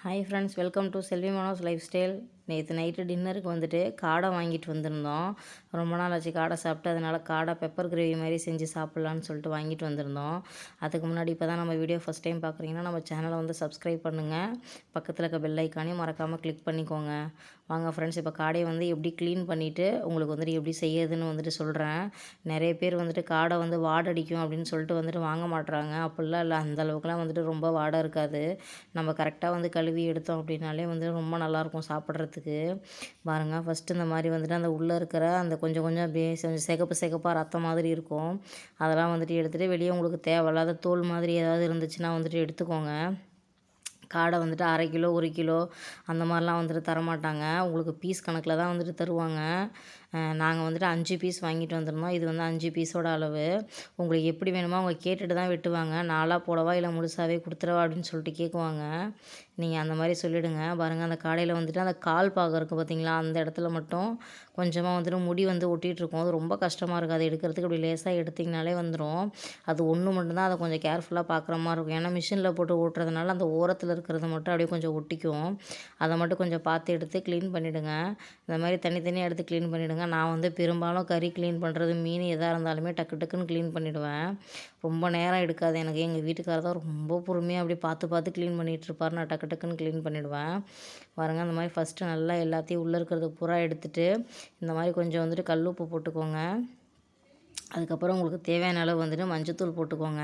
hi friends welcome to Selvi Mano's life style நேற்று night டின்னருக்கு வந்துட்டு காடை வாங்கிட்டு வந்திருந்தோம். ரொம்ப நாள் ஆச்சு காடை சாப்பிட்டு அதனால் காடை பெப்பர் கிரேவி மாதிரி செஞ்சு சாப்பிட்லான்னு சொல்லிட்டு வாங்கிட்டு வந்திருந்தோம். அதுக்கு முன்னாடி இப்போ தான் நம்ம வீடியோ ஃபஸ்ட் டைம் பார்க்குறீங்கன்னா நம்ம சேனலை வந்து சப்ஸ்கிரைப் பண்ணுங்கள் பக்கத்தில் இருக்க பெல் ஐக்கானையும் மறக்காமல் கிளிக் பண்ணிக்கோங்க. வாங்க ஃப்ரெண்ட்ஸ் இப்போ காடையை வந்து எப்படி க்ளீன் பண்ணிவிட்டு உங்களுக்கு வந்துட்டு எப்படி செய்யறதுன்னு வந்துட்டு சொல்கிறேன் நிறைய பேர் வந்துட்டு காடை வந்து வாடடிக்கும் அப்படின்னு சொல்லிட்டு வந்துட்டு வாங்க மாட்றாங்க. அப்படிலாம் இல்லை அந்த அளவுக்குலாம் வந்துட்டு ரொம்ப வாடை இருக்காது. நம்ம கரெக்டாக வந்து கழுவி எடுத்தோம் அப்படின்னாலே வந்து ரொம்ப நல்லாயிருக்கும் சாப்பிட்றதுக்கு. பாருங்கள் ஃபஸ்ட்டு இந்த மாதிரி வந்துட்டு அந்த உள்ளே இருக்கிற அந்த கொஞ்சம் கொஞ்சம் அப்படியே கொஞ்சம் சிகப்பு சிகப்பாக ரத்தம் மாதிரி இருக்கும். அதெல்லாம் வந்துட்டு எடுத்துகிட்டு வெளியே உங்களுக்கு தேவையில்லாத தோல் மாதிரி ஏதாவது இருந்துச்சுன்னா வந்துட்டு எடுத்துக்கோங்க. காடை வந்துட்டு அரை கிலோ ஒரு கிலோ அந்த மாதிரிலாம் வந்துட்டு தரமாட்டாங்க. உங்களுக்கு பீஸ் கணக்கில் தான் வந்துட்டு தருவாங்க. நாங்கள் வந்துட்டு அஞ்சு பீஸ் வாங்கிட்டு வந்திருந்தோம். இது வந்து அஞ்சு பீஸோட அளவு. உங்களுக்கு எப்படி வேணுமோ அவங்க கேட்டுட்டு தான் வெட்டுவாங்க. நாலாக போடவா இல்லை முழுசாகவே கொடுத்துடவா அப்படின்னு சொல்லிட்டு கேட்குவாங்க நீங்கள் அந்த மாதிரி சொல்லிவிடுங்க பாருங்கள் அந்த காடையில் வந்துட்டு அந்த கால் பாகம் இருக்குது பார்த்தீங்களா அந்த இடத்துல மட்டும் கொஞ்சமாக வந்துட்டு முடி வந்து ஒட்டிகிட்ருக்கும் அது ரொம்ப கஷ்டமாக இருக்குது அதை எடுக்கிறதுக்கு அப்படி லேசாக எடுத்திங்கனாலே வந்துடும் அது ஒன்று மட்டும்தான் அதை கொஞ்சம் கேர்ஃபுல்லாக பார்க்குற மாதிரி இருக்கும். ஏன்னா மிஷினில் போட்டு ஓட்டுறதுனால அந்த ஓரத்தில் இருக்கிறது மட்டும் அப்படியே கொஞ்சம் ஒட்டிக்கும். அதை மட்டும் கொஞ்சம் பார்த்து எடுத்து க்ளீன் பண்ணிவிடுங்க இந்த மாதிரி தனித்தனியாக எடுத்து க்ளீன் பண்ணிவிடுங்க நான் வந்து பெரும்பாலும் கறி க்ளீன் பண்ணுறது மீன் எதாக இருந்தாலுமே டக்கு டக்குன்னு க்ளீன் பண்ணிவிடுவேன் ரொம்ப நேரம் எடுக்காது எனக்கு. எங்கள் வீட்டுக்காரர் தான் ரொம்ப பொறுமையாக அப்படி பார்த்து பார்த்து க்ளீன் பண்ணிகிட்ருப்பார் நான் டக்கு டக்குன்னு க்ளீன் பண்ணிவிடுவேன் பாருங்கள் அந்த மாதிரி ஃபஸ்ட்டு நல்லா எல்லாத்தையும் உள்ளே இருக்கிறது பூரா எடுத்துகிட்டு இந்த மாதிரி கொஞ்சம் வந்துட்டு கல் உப்பு போட்டுக்கோங்க. அதுக்கப்புறம் உங்களுக்கு தேவையான அளவு வந்துட்டு மஞ்சத்தூள் போட்டுக்கோங்க.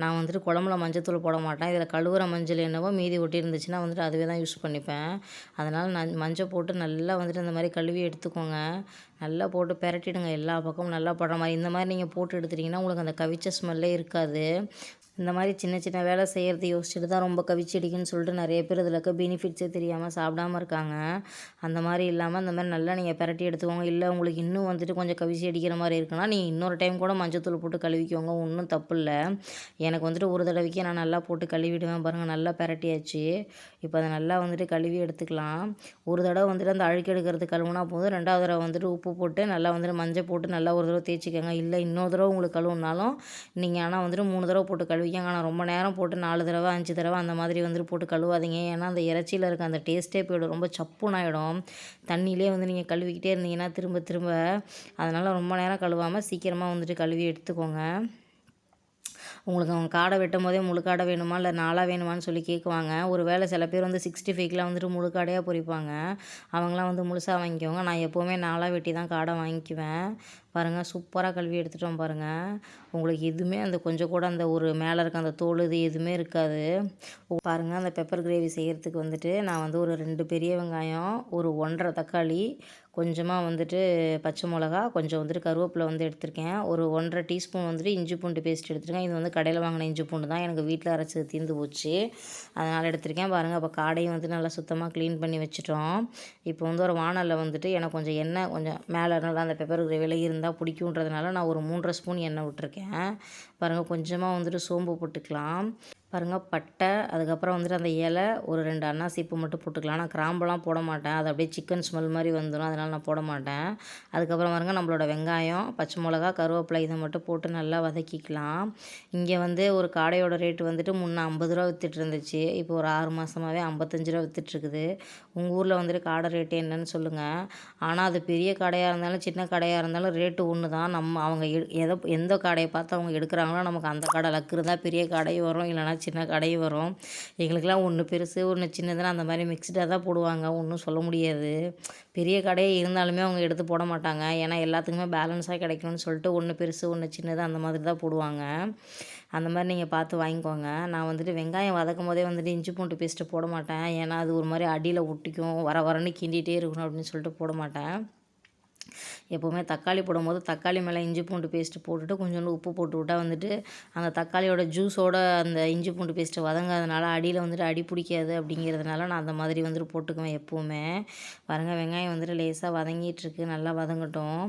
நான் வந்துட்டு குழம்புல மஞ்சத்தூள் போட மாட்டேன். இதில் கழுவுற மஞ்சள் என்னவோ மீதி ஒட்டி இருந்துச்சுன்னா வந்துட்டு அதுவே தான் யூஸ் பண்ணிப்பேன். அதனால் நான் மஞ்சள் போட்டு நல்லா வந்துட்டு இந்த மாதிரி கழுவி எடுத்துக்கோங்க. நல்லா போட்டு பெரட்டிடுங்க. எல்லா பக்கமும் நல்லா படுற மாதிரி. இந்த மாதிரி நீங்கள் போட்டு எடுத்துட்டிங்கன்னா உங்களுக்கு அந்த கவிச்ச ஸ்மெல்லே இருக்காது. இந்த மாதிரி சின்ன சின்ன வேலை செய்கிறது யோசிச்சுட்டு தான் ரொம்ப கவிச்சடிக்குன்னு சொல்லிட்டு நிறைய பேர் இதில் இருக்க பெனிஃபிட்ஸே தெரியாமல் சாப்பிடாம இருக்காங்க. அந்த மாதிரி இல்லாமல் அந்த மாதிரி நல்லா நீங்கள் பரட்டி எடுத்துக்கோங்க. இல்லை உங்களுக்கு இன்னும் வந்துட்டு கொஞ்சம் கவிச்சி அடிக்கிற மாதிரி இருக்குன்னா நீங்கள் இன்னொரு டைம் கூட மஞ்சத்தூள் போட்டு கழுவிக்கோங்க. ஒன்றும் தப்பு இல்லை. எனக்கு வந்துட்டு ஒரு தடவைக்கு நான் நல்லா போட்டு கழுவிடுவேன் பாருங்கள் நல்லா பரட்டியாச்சு. இப்போ அதை நல்லா வந்துட்டு கழுவி எடுத்துக்கலாம். ஒரு தடவை வந்துட்டு அந்த அழுக்கி எடுக்கிறது கழுவுனா போதும். ரெண்டாவது தடவை வந்துட்டு உப்பு போட்டு நல்லா வந்துட்டு மஞ்சள் போட்டு நல்லா ஒரு தடவை தேய்ச்சிக்கோங்க. இல்லை இன்னொரு தடவை உங்களுக்கு கழுவுனாலும் நீங்கள் ஆனால் வந்துட்டு மூணு தடவை போட்டு கழுவிக்கோங்க. கழுவிக்கங்க ஆனால் ரொம்ப நேரம் போட்டு நாலு தடவை அஞ்சு தடவை அந்த மாதிரி வந்துட்டு போட்டு கழுவாதீங்க. ஏன்னா அந்த இறைச்சியில் இருக்க அந்த டேஸ்ட்டே போய்டும். ரொம்ப சப்புனாயிடும் தண்ணியிலே வந்து நீங்கள் கழுவிக்கிட்டே இருந்தீங்கன்னா திரும்ப திரும்ப அதனால் ரொம்ப நேரம் கழுவாமல் சீக்கிரமாக வந்துட்டு கழுவி எடுத்துக்கோங்க. உங்களுக்கு அவங்க காடை வெட்டும் போதே முழுக்காடை வேணுமா இல்லை நாளாக வேணுமான்னு சொல்லி கேட்குவாங்க. ஒரு வேளை சில பேர் வந்து சிக்ஸ்டி ஃபைவ்க்கெலாம் வந்துட்டு முழுக்காடையாக பொறிப்பாங்க. அவங்களாம் வந்து முழுசாக வாங்கிக்குவாங்க நான் எப்போவுமே நாளாக வெட்டி தான் காடை வாங்கிக்குவேன். பாருங்கள் சூப்பராக கழுவி எடுத்துட்டோம் பாருங்கள் உங்களுக்கு எதுவுமே அந்த கொஞ்சம் கூட அந்த ஒரு மேலே இருக்க அந்த தோல் இது எதுவுமே இருக்காது. பாருங்கள் அந்த பெப்பர் கிரேவி செய்கிறதுக்கு வந்துட்டு நான் வந்து ஒரு ரெண்டு பெரிய வெங்காயம் ஒரு ஒன்றரை தக்காளி கொஞ்சமாக வந்துட்டு பச்சை மிளகா கொஞ்சம் வந்துட்டு கருவேப்பிலை வந்து எடுத்திருக்கேன். ஒரு ஒன்றரை டீஸ்பூன் வந்துட்டு இஞ்சி பூண்டு பேஸ்ட் எடுத்திருக்கேன். இது வந்து கடையில் வாங்கின இஞ்சி பூண்டு தான். எனக்கு வீட்டில் அரைச்சது தீர்ந்து போச்சு. அதனால் எடுத்திருக்கேன். பாருங்கள் அப்போ காடையும் வந்து நல்லா சுத்தமாக க்ளீன் பண்ணி வச்சுட்டோம். இப்போ வந்து ஒரு வானலில் வந்துட்டு எனக்கு கொஞ்சம் எண்ணெய் கொஞ்சம் மேலே நல்லா அந்த பெப்பர் கிரேவியில் இருந்தால் பிடிக்குன்றதுனால நான் ஒரு மூன்றரை ஸ்பூன் எண்ணெய் விட்டுருக்கேன். பாருங்கள் கொஞ்சமாக வந்துட்டு சோம்பு போட்டுக்கலாம். பாருங்கள் பட்டை அதுக்கப்புறம் வந்துட்டு அந்த இலை ஒரு ரெண்டு அண்ணா சீப்பு மட்டும் போட்டுக்கலாம். நான் கிராம்புலாம் போட மாட்டேன். அது அப்படியே சிக்கன் ஸ்மெல் மாதிரி வந்துடும் அதனால் நான் போட மாட்டேன். அதுக்கப்புறம் பாருங்கள் நம்மளோட வெங்காயம் பச்சை மிளகா கருவேப்பிலை இதை மட்டும் போட்டு நல்லா வதக்கிக்கலாம். இங்கே வந்து ஒரு காடையோட ரேட்டு வந்துட்டு முன்னே ஐம்பது ரூபா விற்றுட்டு இருந்துச்சு. இப்போ ஒரு ஆறு மாதமாகவே ஐம்பத்தஞ்சு ரூபா விற்றுட்ருக்குது உங்கள் ஊரில் வந்துட்டு காடை ரேட்டு என்னன்னு சொல்லுங்கள் ஆனால் அது பெரிய கடையாக இருந்தாலும் சின்ன கடையாக இருந்தாலும் ரேட்டு ஒன்று தான் நம்ம அவங்க எதை எந்த கடையை பார்த்து அவங்க எடுக்கிறாங்களோ நமக்கு அந்த கடை லக்கு இருந்தால் பெரிய கடை வரும் இல்லைனா சின்ன கடையும் வரும். எங்களுக்கெல்லாம் ஒன்று பெருசு ஒன்று சின்னதுன்னு அந்த மாதிரி மிக்ஸ்டாக தான் போடுவாங்க. ஒன்றும் சொல்ல முடியாது. பெரிய கடையே இருந்தாலுமே அவங்க எடுத்து போட மாட்டாங்க. ஏன்னா எல்லாத்துக்குமே பேலன்ஸாக கிடைக்கணும்னு சொல்லிட்டு ஒன்று பெருசு ஒன்று சின்னது அந்த மாதிரி தான் போடுவாங்க. அந்த மாதிரி நீங்கள் பார்த்து வாங்கிக்கோங்க. நான் வந்துட்டு வெங்காயம் வதக்கும் போதே வந்துட்டு இஞ்சி பூண்டு பேஸ்ட்டு போட மாட்டேன். ஏன்னா அது ஒரு மாதிரி அடியில் ஒட்டிக்கும் வர வரன்னு கிண்டிகிட்டே இருக்கணும் அப்படின்னு சொல்லிட்டு போட மாட்டேன். எப்போவுமே தக்காளி போடும்போது தக்காளி மேலே இஞ்சி பூண்டு பேஸ்ட்டு போட்டுட்டு கொஞ்சோண்டு உப்பு போட்டு விட்டால் வந்துட்டு அந்த தக்காளியோட ஜூஸோட அந்த இஞ்சி பூண்டு பேஸ்ட்டு வதங்காதனால அடியில் வந்துட்டு அடி பிடிக்காது அப்படிங்கிறதுனால நான் அந்த மாதிரி வந்துட்டு போட்டுக்குவேன் எப்போவுமே. பாருங்கள் வெங்காயம் வந்துட்டு லேசாக வதங்கிட்டுருக்கு நல்லா வதங்கட்டும்.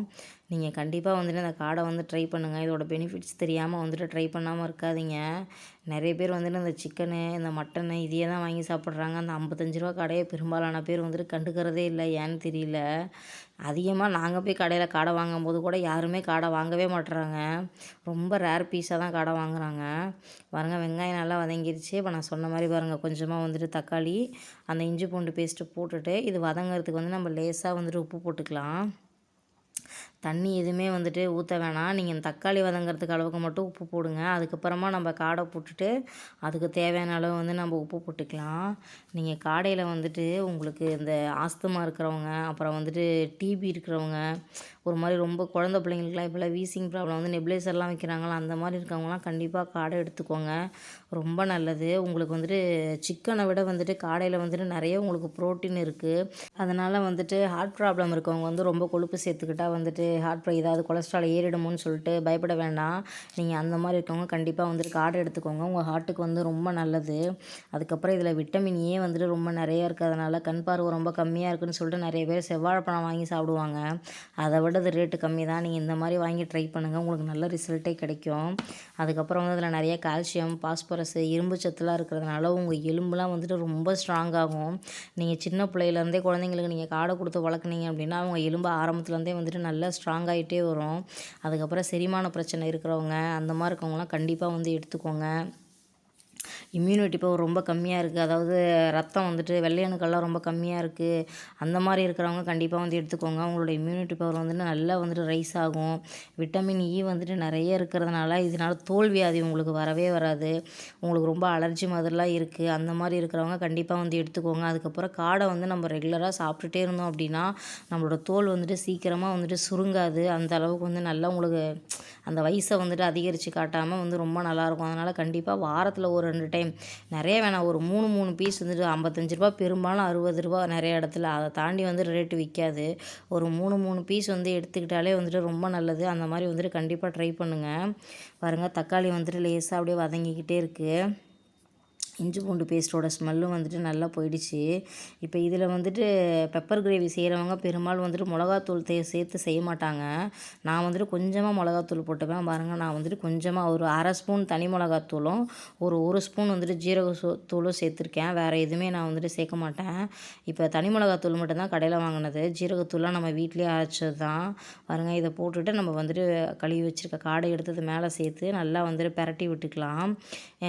நீங்கள் கண்டிப்பாக வந்துட்டு இந்த கார்டை வந்து ட்ரை பண்ணுங்கள் இதோட பெனிஃபிட்ஸ் தெரியாமல் வந்துட்டு ட்ரை பண்ணாமல் இருக்காதீங்க. நிறைய பேர் வந்துட்டு இந்த சிக்கனு இந்த மட்டனு இதையே தான் வாங்கி சாப்பிட்றாங்க. அந்த ஐம்பத்தஞ்சு ரூபா கடையை பெரும்பாலான பேர் வந்துட்டு கண்டுக்கிறதே இல்லை. ஏன்னு தெரியல. அதிகமாக நாங்கள் போய் கடையில் காடை வாங்கும்போது கூட யாருமே காடை வாங்கவே மாட்டுறாங்க ரொம்ப ரேர் பீஸாக தான் காடை வாங்குறாங்க. பாருங்கள் வெங்காயம் நல்லா வதங்கிருச்சு. இப்போ நான் சொன்ன மாதிரி பாருங்கள் கொஞ்சமாக வந்துட்டு தக்காளி அந்த இஞ்சி பூண்டு பேஸ்ட்டு போட்டுட்டு இது வதங்கிறதுக்கு வந்து நம்ம லேசாக வந்துட்டு உப்பு போட்டுக்கலாம். தண்ணி எதுவுமே வந்துட்டு ஊற்ற வேணாம். நீங்கள் தக்காளி வதங்கிறதுக்கு அளவுக்கு மட்டும் உப்பு போடுங்க. அதுக்கப்புறமா நம்ம காடை போட்டுட்டு அதுக்கு தேவையான அளவு வந்து நம்ம உப்பு போட்டுக்கலாம். நீங்கள் காடையில் வந்துட்டு உங்களுக்கு இந்த ஆஸ்துமா இருக்கிறவங்க அப்புறம் வந்துட்டு டிபி இருக்கிறவங்க ஒரு மாதிரி ரொம்ப குழந்த பிள்ளைங்களுக்குலாம் இப்போல்லாம் வீசிங் ப்ராப்ளம் வந்து நெப்லேசர்லாம் வைக்கிறாங்களா அந்த மாதிரி இருக்கவங்களாம் கண்டிப்பாக காடை எடுத்துக்கோங்க. ரொம்ப நல்லது. உங்களுக்கு வந்துட்டு சிக்கனை விட வந்துட்டு காடையில் வந்துட்டு நிறைய உங்களுக்கு ப்ரோட்டீன் இருக்குது அதனால் வந்துட்டு ஹார்ட் ப்ராப்ளம் இருக்கவங்க வந்து ரொம்ப கொழுப்பு சேர்த்துக்கிட்டா வந்துட்டு ஹார்ட் ஏதாவது கொலஸ்ட்ரால் ஏறிடுமோன்னு சொல்லிட்டு பயப்பட வேண்டாம். நீங்கள் அந்த மாதிரி இருக்கவங்க கண்டிப்பாக வந்துட்டு காடை எடுத்துக்கோங்க. உங்கள் ஹார்ட்டுக்கு வந்து ரொம்ப நல்லது. அதுக்கப்புறம் இதில் விட்டமின் ஏ வந்துட்டு ரொம்ப நிறைய இருக்கிறதுனால கண் பார்வை ரொம்ப கம்மியாக இருக்குன்னு சொல்லிட்டு நிறைய பேர் செவ்வாழைப்பழம் வாங்கி சாப்பிடுவாங்க. அதை விட அது ரேட்டு கம்மி தான். நீங்கள் இந்த மாதிரி வாங்கி ட்ரை பண்ணுங்கள் உங்களுக்கு நல்ல ரிசல்ட்டே கிடைக்கும். அதுக்கப்புறம் வந்து அதில் நிறைய கால்சியம் பாஸ்பரஸ் இரும்பு சத்துலாம் இருக்கிறதுனால உங்கள் எலும்புலாம் வந்துட்டு ரொம்ப ஸ்ட்ராங் ஆகும். நீங்கள் சின்ன பிள்ளையிலேருந்தே குழந்தைங்களுக்கு நீங்கள் காடை கொடுத்து வளர்க்குனீங்க அப்படின்னா அவங்க எலும்பு ஆரம்பத்துலேருந்தே வந்துட்டு நல்லா ஸ்ட்ராங் ஆகிட்டே வரும். அதுக்கப்புறம் செரிமான பிரச்சனை இருக்கிறவங்க அந்த மாதிரி இருக்கவங்களாம் கண்டிப்பாக வந்து எடுத்துக்கோங்க. இம்யூனிட்டி பவர் ரொம்ப கம்மியாக இருக்குது அதாவது ரத்தம் வந்துட்டு வெள்ளை அணுக்கள்லாம் ரொம்ப கம்மியாக இருக்குது அந்த மாதிரி இருக்கிறவங்க கண்டிப்பாக வந்து எடுத்துக்கோங்க. அவங்களோட இம்யூனிட்டி பவர் வந்துட்டு நல்லா வந்துட்டு ரைஸ் ஆகும். விட்டமின் இ e வந்துட்டு நிறைய இருக்கிறதுனால இதனால் தோல் வியாதி உங்களுக்கு வரவே வராது. உங்களுக்கு ரொம்ப அலர்ஜி மாதிரிலாம் இருக்குது அந்த மாதிரி இருக்கிறவங்க கண்டிப்பாக வந்து எடுத்துக்கோங்க. அதுக்கப்புறம் காடை வந்து நம்ம ரெகுலராக சாப்பிட்டுட்டே இருந்தோம் அப்படின்னா நம்மளோட தோல் வந்துட்டு சீக்கிரமாக வந்துட்டு சுருங்காது. அந்த அளவுக்கு வந்து நல்லா உங்களுக்கு அந்த வயசை வந்துட்டு அதிகரித்து காட்டாமல் வந்து ரொம்ப நல்லாயிருக்கும் அதனால் கண்டிப்பாக வாரத்தில் ஒரு ரெண்டு டைம் நிறைய வேணாம். ஒரு மூணு மூணு பீஸ் வந்துட்டு ஐம்பத்தஞ்சு ரூபா பெரும்பாலும் அறுபது ரூபா நிறைய இடத்துல. அதை தாண்டி வந்து ரேட்டு விற்காது. ஒரு மூணு மூணு பீஸ் வந்து எடுத்துக்கிட்டாலே வந்துட்டு ரொம்ப நல்லது. அந்த மாதிரி வந்துட்டு கண்டிப்பாக ட்ரை பண்ணுங்கள் பாருங்கள் தக்காளி வந்துட்டு லேசாக அப்படியே வதங்கிக்கிட்டே இருக்குது இஞ்சி பூண்டு பேஸ்ட்டோட ஸ்மெல்லும் வந்துட்டு நல்லா போயிடுச்சு. இப்போ இதில் வந்துட்டு பெப்பர் கிரேவி செய்கிறவங்க பெரும்பாலும் வந்துட்டு மிளகாத்தூள் தே சேர்த்து செய்ய மாட்டாங்க. நான் வந்துட்டு கொஞ்சமாக மிளகாத்தூள் போட்டுப்பேன். பாருங்கள் நான் வந்துட்டு கொஞ்சமாக ஒரு அரை ஸ்பூன் தனி மிளகாத்தூளும் ஒரு ஒரு ஸ்பூன் வந்துட்டு ஜீரக தூளும் சேர்த்துருக்கேன். வேறு எதுவுமே நான் வந்துட்டு சேர்க்க மாட்டேன். இப்போ தனி மிளகாத்தூள் மட்டும்தான் கடையில் வாங்கினது. ஜீரகத்தூள்லாம் நம்ம வீட்லேயே அரைச்சது தான் பாருங்கள் இதை போட்டுட்டு நம்ம வந்துட்டு கழுவி வச்சுருக்க காடை எடுத்தது மேலே சேர்த்து நல்லா வந்துட்டு பரட்டி விட்டுக்கலாம்.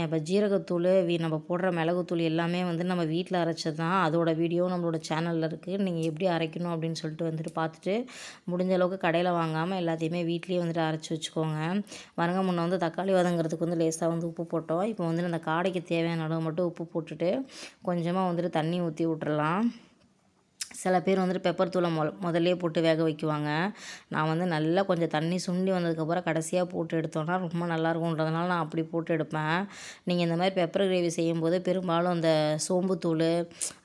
இப்போ ஜீரகத்தூள் நம்ம நம்ம போடுற மிளகுத்தூள் எல்லாமே வந்து நம்ம வீட்டில் அரைச்சது தான். அதோட வீடியோ நம்மளோட சேனலில் இருக்குது நீங்கள் எப்படி அரைக்கணும் அப்படின்னு சொல்லிட்டு வந்துட்டு பார்த்துட்டு முடிஞ்ச அளவுக்கு கடையில் வாங்காமல் எல்லாத்தையுமே வீட்லேயே வந்துட்டு அரைச்சி வச்சுக்கோங்க. வரங்க முன்னே வந்து தக்காளி வதங்கிறதுக்கு வந்து லேசாக வந்து உப்பு போட்டோம். இப்போ வந்துட்டு அந்த காடைக்கு தேவையான அளவு மட்டும் உப்பு போட்டுட்டு கொஞ்சமாக வந்துட்டு தண்ணி ஊற்றி விட்டுறலாம். சில பேர் வந்துட்டு பெப்பர் தூளை மொ முதல்லே போட்டு வேக வைக்குவாங்க. நான் வந்து நல்லா கொஞ்சம் தண்ணி சுண்டி வந்ததுக்கப்புறம் கடைசியாக போட்டு எடுத்தோன்னா ரொம்ப நல்லாயிருக்குன்றதுனால நான் அப்படி போட்டு எடுப்பேன். நீங்கள் இந்த மாதிரி பெப்பர் கிரேவி செய்யும்போது பெரும்பாலும் அந்த சோம்புத்தூள்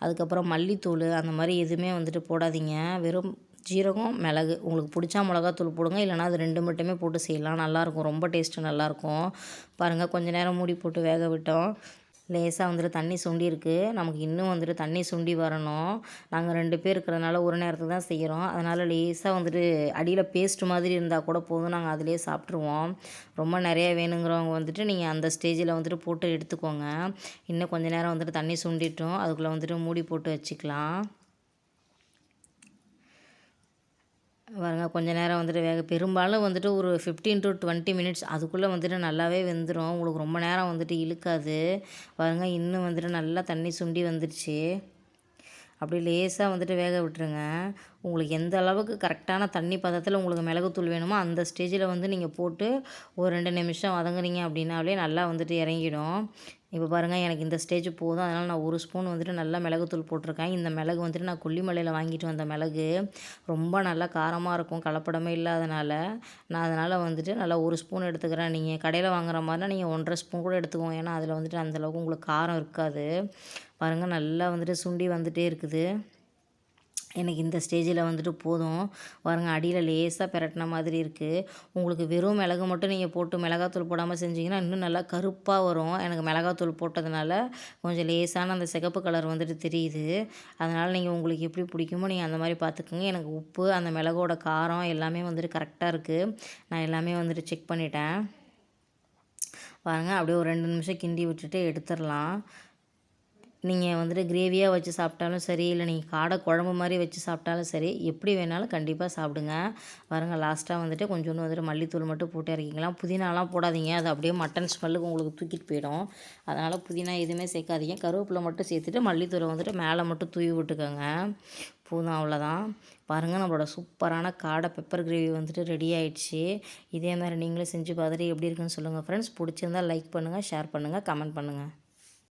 அதுக்கப்புறம் மல்லித்தூள் அந்த மாதிரி எதுவுமே வந்துட்டு போடாதீங்க. வெறும் ஜீரகம் மிளகு. உங்களுக்கு பிடிச்சா மிளகாத்தூள் போடுங்க இல்லைனா அது ரெண்டு மட்டுமே போட்டு செய்யலாம். நல்லாயிருக்கும். ரொம்ப டேஸ்ட்டு நல்லாயிருக்கும். பாருங்கள் கொஞ்சம் நேரம் மூடி போட்டு வேக விட்டோம். லேசாக வந்துட்டு தண்ணி சுண்டி இருக்குது நமக்கு இன்னும் வந்துட்டு தண்ணி சுண்டி வரணும். நாங்கள் ரெண்டு பேர் இருக்கிறதுனால ஒரு நேரத்துக்கு தான் செய்கிறோம் அதனால் லேசாக வந்துட்டு அடியில் பேஸ்ட் மாதிரி இருந்தால் கூட போதும். நாங்கள் அதிலே சாப்பிட்ருவோம் ரொம்ப நிறைய வேணுங்கிறவங்க வந்துட்டு நீங்கள் அந்த ஸ்டேஜில் வந்துட்டு போட்டு எடுத்துக்கோங்க. இன்னும் கொஞ்சம் நேரம் வந்துட்டு தண்ணி சுண்டிட்டோம். அதுக்குள்ளே வந்துட்டு மூடி போட்டு வச்சுக்கலாம். பாருங்க கொஞ்ச நேரம் வந்துட்டு வேக பெரும்பாலும் வந்துட்டு ஒரு ஃபிஃப்டீன் டு டுவெண்ட்டி மினிட்ஸ் அதுக்குள்ளே வந்துட்டு நல்லாவே வெந்துடும் உங்களுக்கு ரொம்ப நேரம் வந்துட்டு இழுக்காது. பாருங்க இன்னும் வந்துட்டு நல்லா தண்ணி சுண்டி வந்துடுச்சு அப்படி லேசாக வந்துட்டு வேக விட்டுருங்க. உங்களுக்கு எந்த அளவுக்கு கரெக்டான தண்ணி பதத்தில் உங்களுக்கு மிளகுத்தூள் வேணுமோ அந்த ஸ்டேஜில் வந்து நீங்கள் போட்டு ஒரு ரெண்டு நிமிஷம் வதங்குறீங்க அப்படின்னாலே நல்லா வந்துட்டு இறங்கிடும். இப்போ பாருங்கள் எனக்கு இந்த ஸ்டேஜ் போதும். அதனால் நான் ஒரு ஸ்பூன் வந்துட்டு நல்லா மிளகுத்தூள் போட்டிருக்கேன். இந்த மிளகு வந்துட்டு நான் கொல்லிமலையில் வாங்கிட்டு வந்த மிளகு. ரொம்ப நல்லா காரமாக இருக்கும் கலப்படமே இல்லாதனால. நான் அதனால் வந்துட்டு நல்லா ஒரு ஸ்பூன் எடுத்துக்கிறேன். நீங்கள் கடையில் வாங்குற மாதிரினா நீங்கள் ஒன்றரை ஸ்பூன் கூட எடுத்துக்கோங்க. ஏன்னா அதில் வந்துட்டு அந்தளவுக்கு உங்களுக்கு காரம் இருக்காது. பாருங்கள் நல்லா வந்துட்டு சுண்டி வந்துகிட்டே இருக்குது. எனக்கு இந்த ஸ்டேஜில் வந்துட்டு போதும். பாருங்க அடியில் லேசாக பிரட்டின மாதிரி இருக்குது உங்களுக்கு வெறும் மிளகு மட்டும் நீங்கள் போட்டு மிளகாத்தூள் போடாமல் செஞ்சீங்கன்னா இன்னும் நல்லா கருப்பாக வரும். எனக்கு மிளகாத்தூள் போட்டதுனால கொஞ்சம் லேசான அந்த சிகப்பு கலர் வந்துட்டு தெரியுது. அதனால் நீங்கள் உங்களுக்கு எப்படி பிடிக்குமோ நீங்கள் அந்த மாதிரி பார்த்துக்குங்க எனக்கு உப்பு அந்த மிளகோட காரம் எல்லாமே வந்துட்டு கரெக்டாக இருக்குது நான் எல்லாமே வந்துட்டு செக் பண்ணிட்டேன். பாருங்கள் அப்படியே ஒரு ரெண்டு நிமிஷம் கிண்டி விட்டுட்டு எடுத்துடலாம். நீங்கள் வந்துட்டு கிரேவியாக வச்சு சாப்பிட்டாலும் சரி இல்லை நீங்கள் காடை குழம்பு மாதிரி வச்சு சாப்பிட்டாலும் சரி எப்படி வேணாலும் கண்டிப்பாக சாப்பிடுங்க. பாருங்கள் லாஸ்ட்டாக வந்துட்டு கொஞ்சோண்டு வந்துட்டு மல்லித்தூள் மட்டும் போட்டு இறக்கிங்களா புதினாலாம் போடாதீங்க. அது அப்படியே மட்டன் ஸ்மெல்லுக்கு உங்களுக்கு தூக்கிட்டு போயிடும். அதனால் புதினா எதுவுமே சேர்க்காதீங்க. கருவேப்பிலை மட்டும் சேர்த்துட்டு மல்லித்தூளை வந்துட்டு மேலே மட்டும் தூவி விட்டுக்கோங்க. போதும் அவ்வளோதான். பாருங்கள் நம்மளோட சூப்பரான காடை பெப்பர் கிரேவி வந்துட்டு ரெடி ஆயிடுச்சு. இதே மாதிரி நீங்களும் செஞ்சு பார்த்துட்டு எப்படி இருக்குன்னு சொல்லுங்கள் ஃப்ரெண்ட்ஸ் பிடிச்சிருந்தா லைக் பண்ணுங்கள் ஷேர் பண்ணுங்கள் கமெண்ட் பண்ணுங்கள்